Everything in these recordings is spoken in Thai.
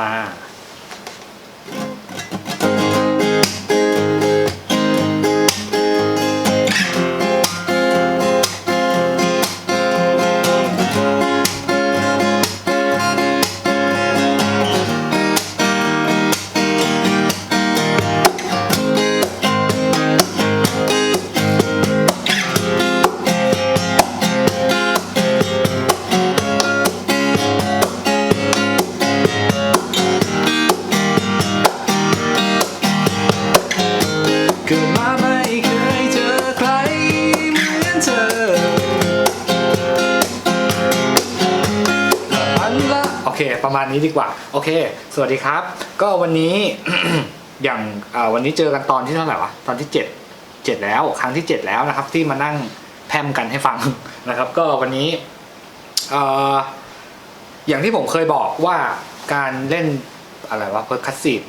มา ประมาณนี้ดีกว่า โอเค สวัสดีครับ ก็วันนี้ อย่างวันนี้เจอกันตอนที่เท่าไหร่วะตอนที่เจ็ดเจ็ดแล้ว ครั้งที่เจ็ดแล้วนะครับ ที่มานั่งแพมกันให้ฟังนะครับ ก็วันนี้เอ่อย่างที่ผมเคยบอกว่าการเล่นอะไรวะเพิร์คัสซีฟ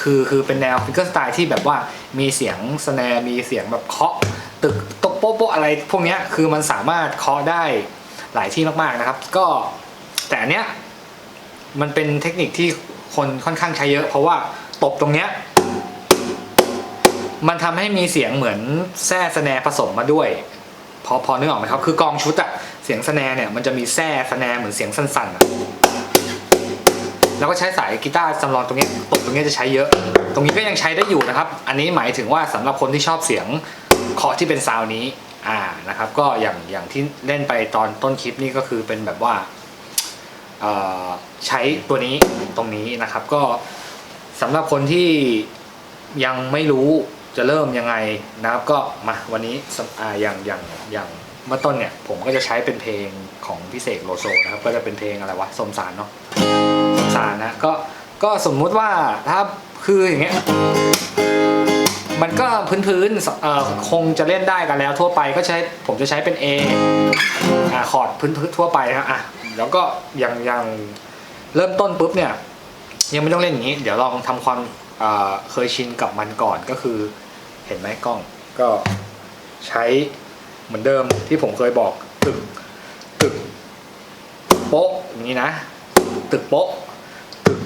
คือคือเป็นแนวฟิกเกอร์สไตล์ที่แบบว่ามีเสียงสแนร์มีเสียงแบบเคาะตึกตกโป๊ะโป๊ะอะไร พวกนี้คือมันสามารถเคาะได้หลายที่มากๆนะครับ ก็แต่อันเนี้ย มันเป็นเทคนิคที่คนค่อนข้างใช้เยอะ เพราะว่าตบตรงเนี้ย มันทำให้มีเสียงเหมือนแส้สแนผสมมาด้วย พอพอนึกออกไหมครับ คือกองชุดอะเสียงสแนเนี่ยมันจะมีแส้สแนเหมือนเสียงสั้นๆอะแล้วก็ใช้สายกีตาร์จำลองตรงเนี้ยตบตรงเนี้ยจะใช้เยอะ ตรงนี้ก็ยังใช้ได้อยู่นะครับ อันนี้หมายถึงว่าสำหรับคนที่ชอบเสียงเคาะที่เป็นซาวนี้ อ่านะครับ ก็อย่างอย่างที่เล่นไปตอนต้นคลิปนี่ก็คือเป็นแบบว่า ใช้ตัวนี้ตรงนี้นะครับ ก็สำหรับคนที่ยังไม่รู้จะเริ่มยังไงนะครับก็มาวันนี้อ่าอย่างอย่างอย่างเมื่อต้นเนี่ยผมก็จะใช้เป็นเพลงของพิเศษโลโซนะครับ ก็จะเป็นเพลงอะไรวะสมสารเนาะสมสารนะก็ก็สมมุติว่าถ้าคืออย่างเงี้ยมันก็พื้นๆเอ่อคงจะเล่นได้กันแล้วทั่วไปก็ใช้ผมจะใช้เป็น A อ่าคอร์ดพื้นๆทั่วไปนะครับอะ แล้วก็อย่างอย่างเริ่มต้นปุ๊บเนี่ย ยังไม่ต้องเล่นอย่างนี้ เดี๋ยวลองทำความเคยชินกับมันก่อนก็คือ เห็นไหมกล้องก็ใช้เหมือนเดิมที่ผมเคยบอกตึกตึกโป๊ะอย่างนี้นะ ตึกโป๊ะตึก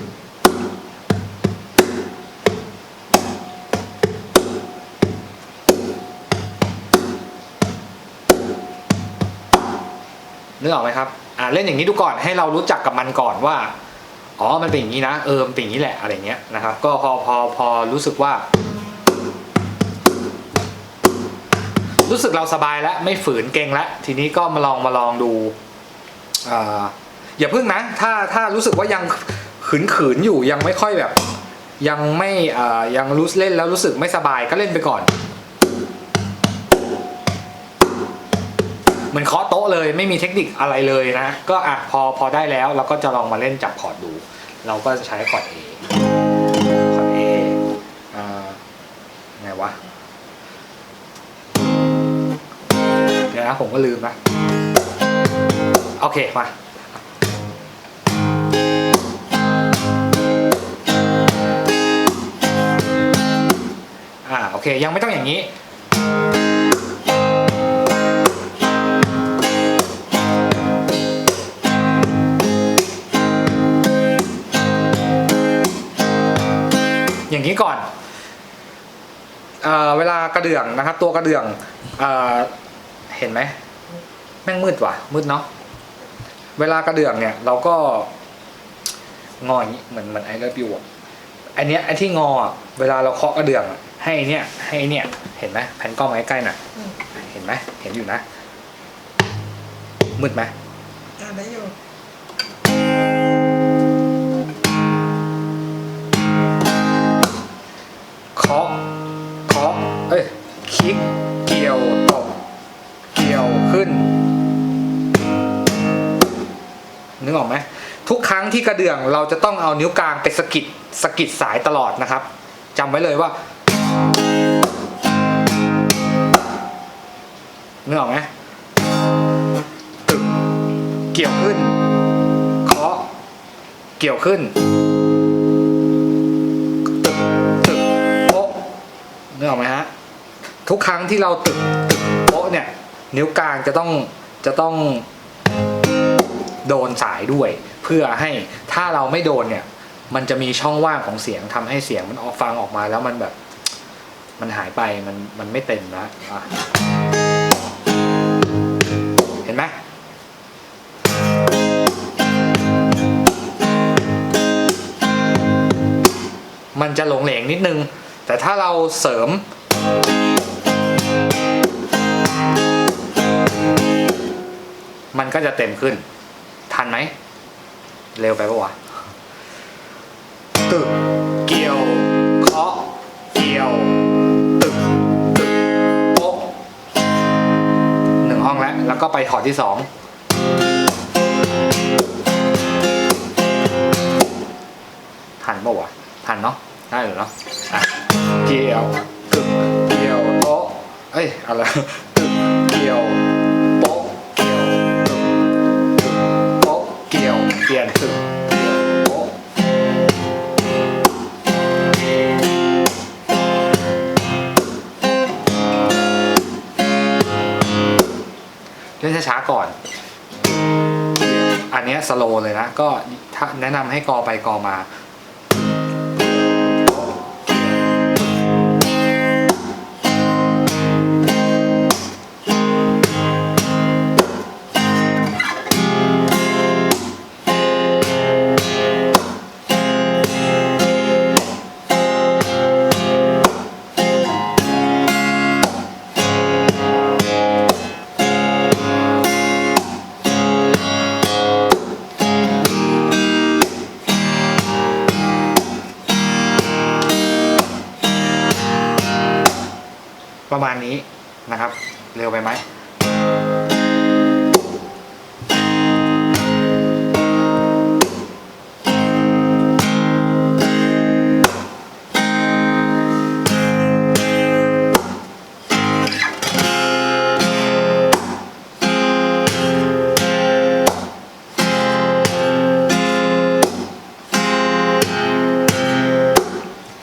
นึกออกไหมครับ เล่นอย่างนี้ดูก่อนให้เรารู้จักกับมันก่อนว่าอ๋อมันเป็นอย่างนี้นะเออมันเป็นอย่างนี้แหละอะไรเงี้ยนะครับ ก็พอพอพอรู้สึกว่า รู้สึกเราสบายแล้วไม่ฝืนเก่งแล้วทีนี้ก็มาลองมาลองดูออย่าพึ่งนะ ถ้าถ้ารู้สึกว่ายังขืนขืนอยู่ยังไม่ค่อยแบบ ยังไม่ยังรู้เล่นแล้วรู้สึกไม่สบายก็เล่นไปก่อน มือนเคาะโต๊ะเลยไม่มีเทคนิคอะไรเลยนะ ก็อะพอพอได้แล้วเราก็จะลองมาเล่นจับคอร์ดดู เราก็จะใช้คอร์ด A คอร์ด A อ่าไงวะเดี๋ยวนะผมก็ลืมนะ โอเค มาอ่าโอเค ยังไม่ต้องอย่างนี้ อย่างนี้ก่อนเอ่อเวลากระเดื่องนะครับ ตัวกระเดื่องเอ่อเห็นไหมแม่งมืดว่ะ มืดเนาะเวลากระเดื่องเนี่ย เราก็งออย่างนี้เหมือนเหมือนไอเลิฟยูอะอันเนี้ยไอที่งออะเวลาเราเคาะกระเดื่องอะให้เนี้ยให้เนี้ยเห็นไหมแผ่นกล้องมาใกล้ๆหน่อยอืมเห็นไหมเห็นอยู่นะมืดไหมอ่านได้อยู่ เคาะเคาะเอ้ยคลิกเกี่ยวตบเกี่ยวขึ้นนึกออกไหมทุกครั้งที่กระเดื่องเราจะต้องเอานิ้วกลางไปสกิดสกิดสายตลอดนะครับจำไว้เลยว่านึกออกไหมตึกเกี่ยวขึ้นเคาะเกี่ยวขึ้น ออกไหมฮะทุกครั้งที่เราตึกโป๊ะเนี่ย นิ้วกลางจะต้องจะต้องโดนสายด้วย เพื่อให้ถ้าเราไม่โดนเนี่ย มันจะมีช่องว่างของเสียงทำให้เสียงมันออกฟังออกมาแล้วมันแบบ มันหายไปมันมันไม่เต็มนะอะเห็นไหมมันจะหลงเหลงนิดนึง แต่ถ้าเราเสริม มันก็จะเต็มขึ้น ทันไหม เร็วไปปะวะตึกเกี่ยวเคาะเกี่ยวตึกตึกโป๊ะหนึ่งห้องแล้ว แล้วก็ไปถอดที่สองทันปะวะทันเนาะได้หรือเนาะ เกี่ยวตึกเกี่ยวโป๊ะเอ้ยอะไรตึกเกี่ยวโป๊ะเกี่ยวตึกตึกโป๊ะเกี่ยวเปลี่ยนตึกเกี่ยวโป๊ะเล่นช้าๆก่อน อันนี้สโลเลยนะ ก็แนะนำให้กอไปกอมา ประมาณนี้นะครับ เร็วไปไหม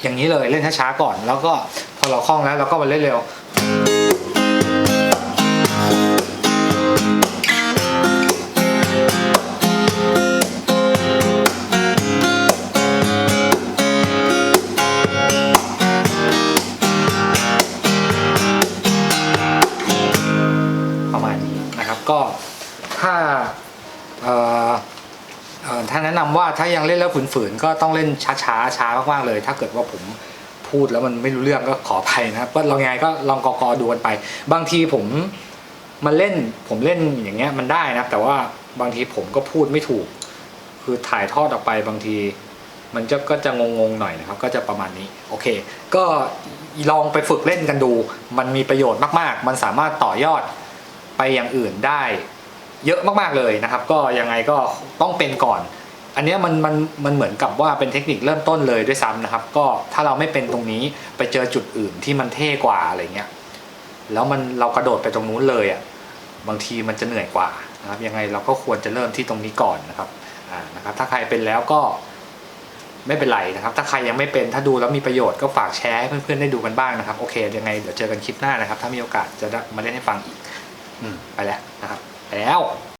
อย่างนี้เลยเล่นช้าๆก่อนแล้วก็ อเราคล่องแล้วเราก็มาเล่นเร็วประมาณนี้นะครับก็ถ้าถ้าแนะนำว่าถ้ายังเล่นแล้วฝืนๆก็ต้องเล่นช้าๆช้ามากๆเลย ถ้าเกิดว่าผม พูดแล้วมันไม่รู้เรื่องก็ขออภัยนะครับก็ลองยังไงก็ลองกอกอดูกันไป บางทีผมมันเล่นผมเล่นอย่างเงี้ยมันได้นะแต่ว่าบางทีผมก็พูดไม่ถูก คือถ่ายทอดออกไปบางที มันจะก็จะงงๆหน่อยนะครับ ก็จะประมาณนี้โอเค ก็ลองไปฝึกเล่นกันดู มันมีประโยชน์มากๆ มันสามารถต่อยอดไปอย่างอื่นได้ เยอะมากๆเลยนะครับ ก็ยังไงก็ต้องเป็นก่อน อันนี้มันมันมันเหมือนกับว่าเป็นเทคนิคเริ่มต้นเลยด้วยซ้ำนะครับ ก็ถ้าเราไม่เป็นตรงนี้ไปเจอจุดอื่นที่มันเท่กว่าอะไรเงี้ยแล้วมันเรากระโดดไปตรงนู้นเลยอะบางทีมันจะเหนื่อยกว่านะครับ ยังไงเราก็ควรจะเริ่มที่ตรงนี้ก่อนนะครับอ่านะครับ ถ้าใครเป็นแล้วก็ไม่เป็นไรนะครับ ถ้าใครยังไม่เป็นถ้าดูแล้วมีประโยชน์ก็ฝากแชร์ให้เพื่อนๆได้ดูกันบ้างนะครับโอเคยังไงเดี๋ยวเจอกันคลิปหน้านะครับ ถ้ามีโอกาสจะมาเล่นให้ฟังอีก อืมไปแล้วนะครับไปแล้ว